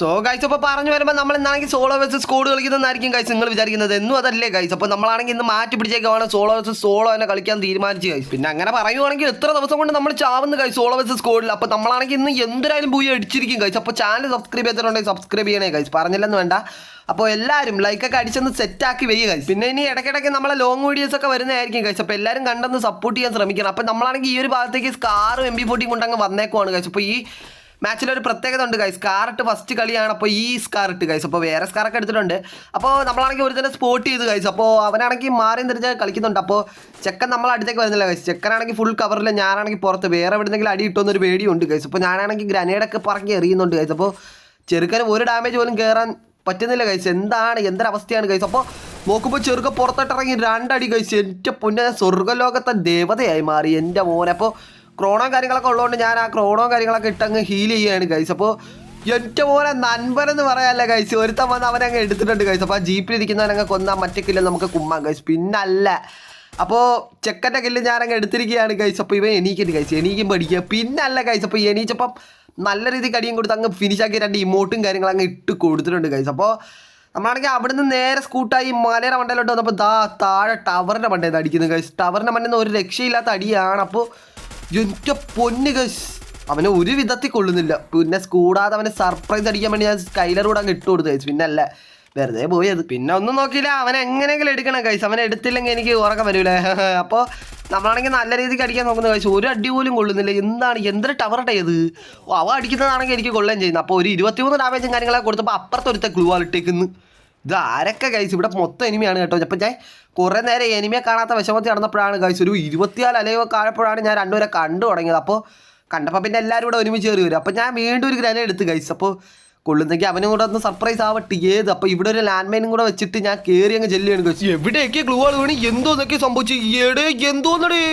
So guys അപ്പോൾ പറഞ്ഞു വരുമ്പോൾ നമ്മൾ ഇന്നാണെങ്കിൽ സോളോ വേഴ്സസ് സ്കോഡ് കളിക്കുന്നതായിരിക്കും ഗൈസ് നിങ്ങൾ വിചാരിക്കുന്നത്. എന്നും അതല്ലേ ഗൈസ് അപ്പോൾ നമ്മളാണെങ്കിൽ ഇന്ന് മാറ്റി പിടിച്ചേക്കാണ് സോളോ വേഴ്സസ് സോളോ തന്നെ കളിക്കാൻ തീരുമാനിച്ചു ഗൈസ് പിന്നെ അങ്ങനെ പറയുവാണെങ്കിൽ എത്ര ദിവസം കൊണ്ട് നമ്മൾ ചാവുന്ന ഗൈസ് സോളോ വേഴ്സസ് സ്കോഡിൽ അപ്പോൾ നമ്മളാണെങ്കിൽ ഇന്ന് എന്തായാലും പോയി അടിച്ചിരിക്കും ഗൈസ് അപ്പോൾ ചാനൽ സബ്സ്ക്രൈബ് ചെയ്തിട്ടുണ്ടെങ്കിൽ സബ്സ്ക്രൈബ് ചെയ്യണേ ഗൈസ് പറഞ്ഞില്ലെന്ന് വേണ്ട. അപ്പോൾ എല്ലാവരും ലൈക്കൊക്കെ അടിച്ചൊന്ന് സെറ്റാക്കി വെയ്യ ഗൈസ് പിന്നെ ഇനി ഇടയ്ക്കിടയ്ക്ക് നമ്മളെ ലോങ് വീഡിയോസ് ഒക്കെ വരുന്നതായിരിക്കും ഗൈസ് അപ്പോൾ എല്ലാവരും കണ്ടൊന്ന് സപ്പോർട്ട് ചെയ്യാൻ ശ്രമിക്കണം. അപ്പോൾ നമ്മളാണെങ്കിൽ ഈ ഒരു ഭാഗത്തേക്ക് സ്കാറും എം ബി ഫോർട്ടിയും കൊണ്ടങ്ങ് വന്നേക്കുവാണ് ഗൈസ് അപ്പോൾ ഈ മാച്ചിൽ ഒരു പ്രത്യേകത ഉണ്ട് ഗൈസ് സ്കാറിട്ട് ഫസ്റ്റ് കളിയാണ് അപ്പോൾ ഈ സ്കാർ ഇട്ട് ഗൈസ് അപ്പോൾ വേറെ സ്കാറൊക്കെ എടുത്തിട്ടുണ്ട്. അപ്പോൾ നമ്മളാണെങ്കിൽ ഒരു തന്നെ സ്പോട്ട് ചെയ്ത് ഗൈസ് അപ്പോൾ അവനാണെങ്കിൽ മാറി തിരിച്ച് കളിക്കുന്നുണ്ട്. അപ്പോൾ ചെക്കൻ നമ്മൾ അടുത്തേക്ക് വരുന്നില്ല ഗൈസ് ചെക്കനാണെങ്കിൽ ഫുൾ കവറിൽ ഞാനാണെങ്കിൽ പുറത്ത്. വേറെ എവിടെന്നെങ്കിലും അടി കിട്ടുമെന്നൊരു പേടിയുണ്ട് ഗൈസ് അപ്പോൾ ഞാനാണെങ്കിൽ ഗ്രനേഡൊക്കെ പറക്കി എറിയുന്നുണ്ട് ഗൈസ് അപ്പോൾ ചെറുക്കന് ഒരു ഡാമേജ് പോലും കയറാൻ പറ്റുന്നില്ല ഗൈസ് എന്താണ്? എന്തൊരവസ്ഥയാണ് ഗൈസ് അപ്പോൾ നോക്കുമ്പോൾ ചെറുക്ക പുറത്തോട്ടിറങ്ങി രണ്ടടി കഴിച്ച് എന്റെ പൊന്നെ സ്വർഗലോകത്തെ ദേവതയായി മാറി. എന്റെ മോനെ അപ്പോൾ ക്രോണോ കാര്യങ്ങളൊക്കെ ഉള്ളതുകൊണ്ട് ഞാൻ ആ ക്രോണോ കാര്യങ്ങളൊക്കെ ഇട്ടങ്ങ് ഹീൽ ചെയ്യുകയാണ് ഗൈസ് അപ്പോൾ എന്റെ പോലെ നൻപരെന്ന് പറയാനല്ല ഗൈസ് ഒരുത്തം വന്ന് അവനങ്ങ് എടുത്തിട്ടുണ്ട് ഗൈസ് അപ്പോൾ ആ ജീപ്പിൽ ഇരിക്കുന്നവനങ്ങ് കൊന്നാൽ മറ്റേ നമുക്ക് കുമ്മാം ഗൈസ് പിന്നല്ല. അപ്പോൾ ചെക്കന്റെ കില്ല് ഞാനങ്ങ് എടുത്തിരിക്കുകയാണ് ഗൈസ് അപ്പോൾ ഇവൻ എണീക്കരുത് ഗൈസ് എണീക്കും പഠിക്കുക പിന്നല്ല ഗൈസ് അപ്പോൾ എണീച്ചപ്പം നല്ല രീതിക്ക് കടിയും കൊടുത്ത് അങ്ങ് ഫിനിഷ് ആക്കി രണ്ട് ഇമോട്ടും കാര്യങ്ങളും അങ്ങ് ഇട്ട് കൊടുത്തിട്ടുണ്ട് ഗൈസ് അപ്പോൾ നമ്മളാണെങ്കിൽ അവിടുന്ന് നേരെ സ്കൂട്ടായി മലയുടെ മണ്ടയിലോട്ട് വന്നപ്പോൾ ദാ താഴെ ടവറിന്റെ മണ്ടയിൽ നിന്ന് അടിക്കുന്നത് ഗൈസ് ടവറിന്റെ മണ്ടയിൽ നിന്ന് ഒരു രക്ഷയില്ലാത്ത അടിയാണ്. അപ്പോൾ എന്റെ പൊന്ന് അവനെ ഒരു വിധത്തിൽ കൊള്ളുന്നില്ല. പിന്നെ കൂടാതെ അവനെ സർപ്രൈസ് അടിക്കാൻ വേണ്ടി ഞാൻ സ്കൈലറൂടെ അങ്ങ് ഇട്ട് കൊടുത്തു കഴിച്ചു പിന്നെ അല്ല വെറുതെ പോയത്. പിന്നെ ഒന്നും നോക്കിയില്ല. അവൻ എങ്ങനെയെങ്കിലും എടുക്കണം കൈസ് അവനെ എടുത്തില്ലെങ്കിൽ എനിക്ക് ഉറക്കം വരൂലേ. അപ്പോൾ നമ്മളാണെങ്കിൽ നല്ല രീതിക്ക് അടിക്കാൻ നോക്കുന്ന കഴിച്ചു ഒരു അടി പോലും കൊള്ളുന്നില്ല. എന്താണ് എന്തൊരു ടവറട്ടെ ഇത്? അവ അടിക്കുന്നതാണെങ്കിൽ എനിക്ക് കൊള്ളുകയും ചെയ്യുന്നത് അപ്പോൾ ഒരു ഇരുപത്തിമൂന്ന് ഡാമേജും കാര്യങ്ങളൊക്കെ കൊടുത്തപ്പോൾ അപ്പുറത്തൊരുത്ത ക്ലൂ ആളിട്ടേക്കുന്നു. ഇത് ആരൊക്കെ ഗൈസ് ഇവിടെ മൊത്തം എനിമിയാണ് കേട്ടോ. അപ്പം ഞാൻ കുറേ നേരം എനിമിയെ കാണാത്ത വിഷമത്തിൽ നടന്നപ്പോഴാണ് ഗൈസ് ഒരു ഇരുപത്തിനാല് അലയോ കാണപ്പോഴാണ് ഞാൻ രണ്ടുപേരെ കണ്ടു തുടങ്ങിയത്. അപ്പോൾ കണ്ടപ്പോൾ പിന്നെ എല്ലാവരും കൂടെ ഒരുമിച്ച് കയറി വരും. അപ്പോൾ ഞാൻ വീണ്ടും ഒരു ഗ്രന എടുത്ത് ഗൈസ് അപ്പോൾ കൊള്ളുന്നെങ്കിൽ അവനും കൂടെ ഒന്ന് സർപ്രൈസ് ആവട്ടെ ഏത്? അപ്പോൾ ഇവിടെ ഒരു ലാൻഡ് മൈനും കൂടെ വെച്ചിട്ട് ഞാൻ കയറി അങ്ങ് ചെല്ലുകയാണ് ഗൈസ് എവിടെയൊക്കെ ഗ്ലൂ ആൾ വീണ്? എന്തോന്നൊക്കെ സംഭവിച്ചു? എടേ എന്തോന്നടേ?